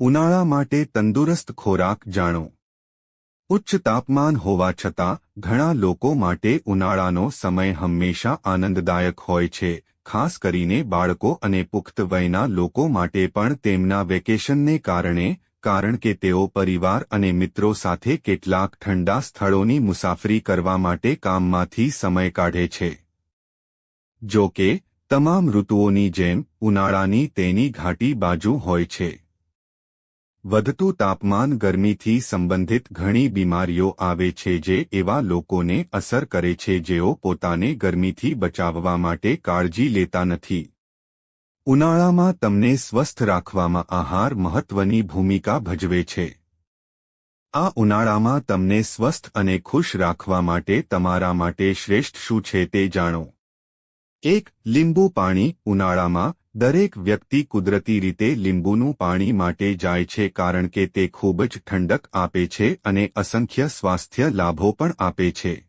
ઉનાળા માટે તંદુરસ્ત ખોરાક જાણો. ઉચ્ચ તાપમાન હોવા છતાં, ઘણા લોકો માટે ઉનાળાનો સમય હંમેશા આનંદદાયક હોય છે, ખાસ કરીને બાળકો અને પુખ્ત વયના લોકો માટે પણ તેમના વેકેશનને કારણે, કારણ કે તેઓ પરિવાર અને મિત્રો સાથે કેટલાક ઠંડા સ્થળોની મુસાફરી કરવા માટે કામમાંથી સમય કાઢે છે. જો કે, તમામ ઋતુઓની જેમ, ઉનાળાની તેની ઘાટી બાજુ હોય છે. વધતું તાપમાન ગરમીથી સંબંધિત ઘણી બીમારીઓ આવે છે જે એવા લોકોને અસર કરે છે જેઓ પોતાને ગરમીથી બચાવવા માટે કાળજી લેતા નથી. ઉનાળામાં તમને સ્વસ્થ રાખવામાં આહાર મહત્વની ભૂમિકા ભજવે છે. આ ઉનાળામાં તમને સ્વસ્થ અને ખુશ રાખવા માટે તમારા માટે શ્રેષ્ઠ શું છે તે જાણો. એક, લીંબુ પાણી ઉનાળામાં દરેક વ્યક્તિ કુદરતી રીતે લીંબુનું પાણી માટે જાય છે કારણ કે તે ખૂબ જ ઠંડક આપે છે અને અસંખ્ય સ્વાસ્થ્ય લાભો પણ આપે છે.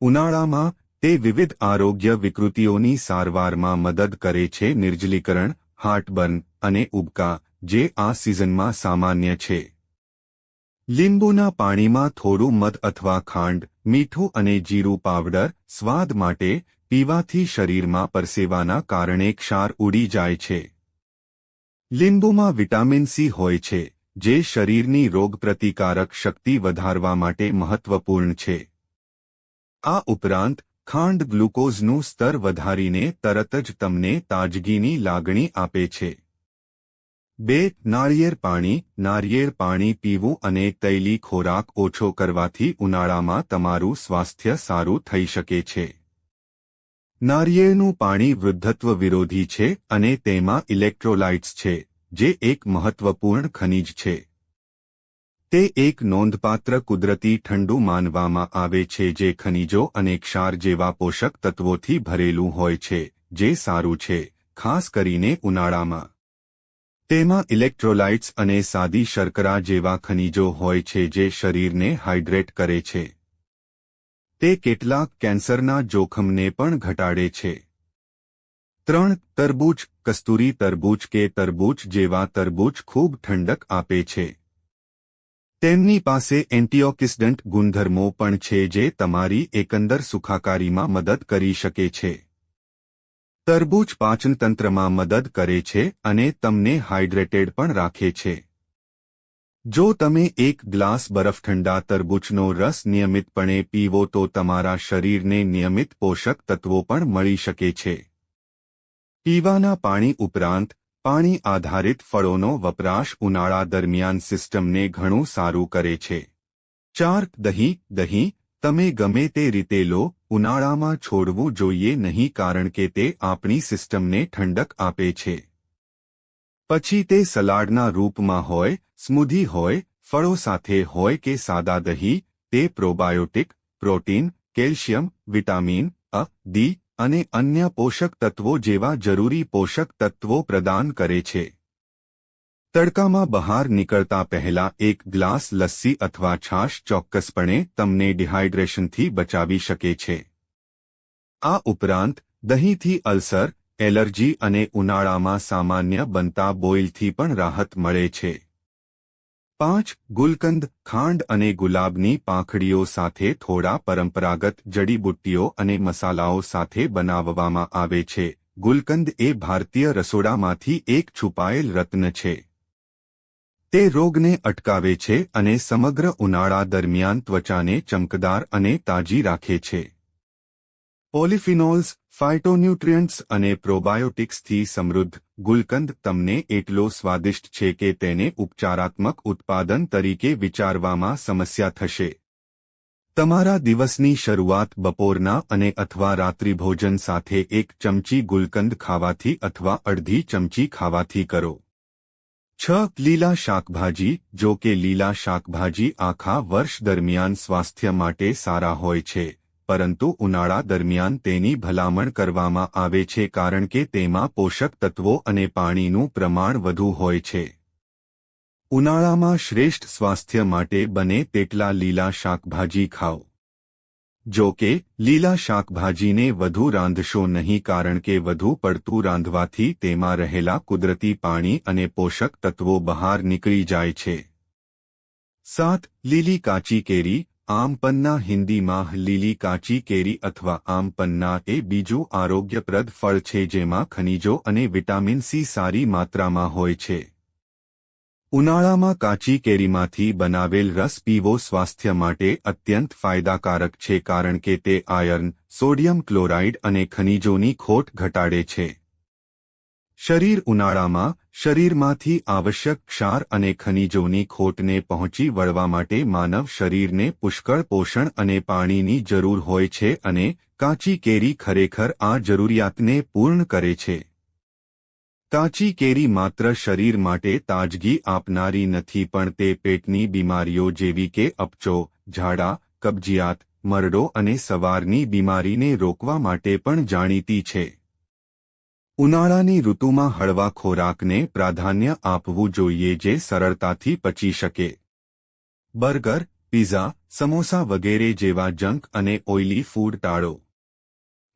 ઉનાળામાં, તે વિવિધ આરોગ્ય વિકૃતિઓની સારવારમાં મદદ કરે છે નિર્જલીકરણ, હાર્ટબર્ન અને ઉબકા, જે આ સિઝનમાં સામાન્ય છે. લીંબુના પાણીમાં થોડું મધ અથવા ખાંડ, મીઠું અને જીરું પાવડર, સ્વાદ માટે પીવાથી શરીરમાં પરસેવાના કારણે ક્ષાર ઉડી જાય છે. લીંબુમાં વિટામિન સી હોય છે, જે શરીરની રોગપ્રતિકારક શક્તિ વધારવા માટે મહત્વપૂર્ણ છે. આ ઉપરાંત, ખાંડ ગ્લુકોઝનું સ્તર વધારીને તરત જ તમને તાજગીની લાગણી આપે છે. બે, નાળિયેર પાણી નારિયેળ પાણી પીવું અને તૈલી ખોરાક ઓછો કરવાથી ઉનાળામાં તમારું સ્વાસ્થ્ય સારું થઈ શકે છે. નારિયેળનું પાણી વૃદ્ધત્વ વિરોધી છે અને તેમાં ઇલેક્ટ્રોલાઇટ્સ છે, જે એક મહત્વપૂર્ણ ખનિજ છે. તે એક નોંધપાત્ર કુદરતી ઠંડુ માનવામાં આવે છે જે ખનિજો અને ક્ષાર જેવા પોષક તત્વોથી ભરેલું હોય છે, જે સારું છે, ખાસ કરીને ઉનાળામાં. તેમાં ઇલેક્ટ્રોલાઇટ્સ અને સાદી શર્કરા જેવા ખનિજો હોય છે જે શરીરને હાઇડ્રેટ કરે છે. તે કેટલાક કેન્સરના જોખમને પણ ઘટાડે છે. ત્રણ, તરબૂચ, કસ્તુરી તરબૂચ કે તરબૂચ જેવા તરબૂચ ખૂબ ઠંડક આપે છે. તેમની પાસે એન્ટીઓક્સિડન્ટ ગુણધર્મો પણ છે જે તમારી એકંદર સુખાકારીમાં મદદ કરી શકે છે. તરબૂચ પાચનતંત્રમાં મદદ કરે છે અને તમને હાઇડ્રેટેડ પણ રાખે છે. જો તમે એક ગ્લાસ બરફ ઠંડા તરબૂચનો રસ નિયમિતપણે પીવો તો તમારા શરીરને નિયમિત પોષક તત્વો પણ મળી શકે છે. પીવાના પાણી ઉપરાંત, પાણી આધારિત ફળોનો વપરાશ ઉનાળા દરમિયાન સિસ્ટમને ઘણું સારું કરે છે. ચાર દહીં દહીં, તમે ગમે તે રીતે લો, ઉનાળામાં છોડવું જોઈએ નહીં કારણ કે તે આપણી સિસ્ટમને ઠંડક આપે છે. પછી તે સલાડના રૂપમાં હોય, સ્મૂધી હોય, ફળો સાથે હોય કે સાદા દહીં, તે પ્રોબાયોટિક, પ્રોટીન, કેલ્શિયમ, વિટામિન, અ, ડી અને અન્ય પોષક તત્વો જેવા જરૂરી પોષક તત્વો પ્રદાન કરે છે. તડકામાં બહાર નીકળતા પહેલા એક ગ્લાસ લસ્સી અથવા છાશ ચોક્કસપણે તમને ડિહાઇડ્રેશનથી બચાવી શકે છે. આ ઉપરાંત દહીંથી અલ્સર એલર્જી અને ઉનાળામાં સામાન્ય બનતા બોઇલથી પણ રાહત મળે છે. પાંચ, ગુલકંદ, ખાંડ અને ગુલાબની પાંખડીઓ સાથે થોડા પરંપરાગત જડીબુટ્ટીઓ અને મસાલાઓ સાથે બનાવવામાં આવે છે. ગુલકંદ એ ભારતીય રસોડામાંથી એક છુપાયેલ રત્ન છે. તે રોગને અટકાવે છે અને સમગ્ર ઉનાળા દરમિયાન ત્વચાને ચમકદાર અને તાજી રાખે છે. પોલિફિનોલ્સ, ફાઇટોન્યુટ્રિયન્ટ્સ અને પ્રોબાયોટિક્સથી સમૃદ્ધ. ગુલકંદ તમને એટલો સ્વાદિષ્ટ છે કે તેને ઉપચારાત્મક ઉત્પાદન તરીકે વિચારવામાં સમસ્યા થશે. તમારા દિવસની શરૂઆત બપોરના અને અથવા રાત્રિભોજન સાથે એક ચમચી ગુલકંદ ખાવાથી અથવા અડધી ચમચી ખાવાથી કરો. છ લીલા શાકભાજી, જો કે લીલા શાકભાજી આખા વર્ષ દરમિયાન સ્વાસ્થ્ય માટે સારા હોય છે. પરંતુ ઉનાળા દરમિયાન તેની ભલામણ કરવામાં આવે છે કારણ કે તેમાં પોષક તત્વો અને પાણીનું પ્રમાણ વધુ હોય છે. ઉનાળામાં શ્રેષ્ઠ સ્વાસ્થ્ય માટે બને તેટલા લીલા શાકભાજી ખાઓ. જો કે, લીલા શાકભાજીને વધુ રાંધશો નહીં કારણ કે વધુ પડતું રાંધવાથી તેમાં રહેલા કુદરતી પાણી અને પોષક તત્વો બહાર નીકળી જાય છે. સાત, લીલી કાચી કેરી આમ પન્ના હિન્દીમાં લીલી કાચી કેરી અથવા આમ પન્ના એ બીજું આરોગ્યપ્રદ ફળ છે જેમાં ખનિજો અને વિટામિન સી સારી માત્રામાં હોય છે. ઉનાળામાં કાચી કેરીમાંથી બનાવેલ રસ પીવો સ્વાસ્થ્ય માટે અત્યંત ફાયદાકારક છે કારણ કે તે આયર્ન, સોડિયમ ક્લોરાઇડ અને ખનિજોની ખોટ ઘટાડે છે. શરીર ઉનાળામાં શરીરમાંથી આવશ્યક ક્ષાર અને ખનિજોની ખોટને પહોંચી વળવા માટે માનવ શરીરને પુષ્કળ પોષણ અને પાણીની જરૂર હોય છે અને કાચી કેરી ખરેખર આ જરૂરિયાતને પૂર્ણ કરે છે. કાચી કેરી માત્ર શરીર માટે તાજગી આપનારી નથી પણ તે પેટની બીમારીઓ જેવી કે અપચો, ઝાડા, કબજિયાત, મરડો અને સવારની બીમારીને રોકવા માટે પણ જાણીતી છે. ઉનાળાની ઋતુમાં હળવા ખોરાકને પ્રાધાન્ય આપવું જોઈએ જે સરળતાથી પચી શકે. બર્ગર, પીઝા, સમોસા વગેરે જેવા જંક અને ઓઇલી ફૂડ ટાળો.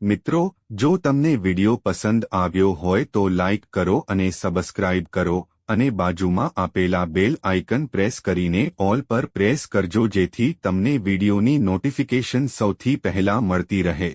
મિત્રો, જો તમને વિડિયો પસંદ આવ્યો હોય તો લાઇક કરો અને સબસ્ક્રાઇબ કરો અને બાજુમાં આપેલા બેલ આઇકન પ્રેસ કરીને ઓલ પર પ્રેસ કરજો જેથી તમને વિડિયોની નોટિફિકેશન સૌથી પહેલા મળતી રહે.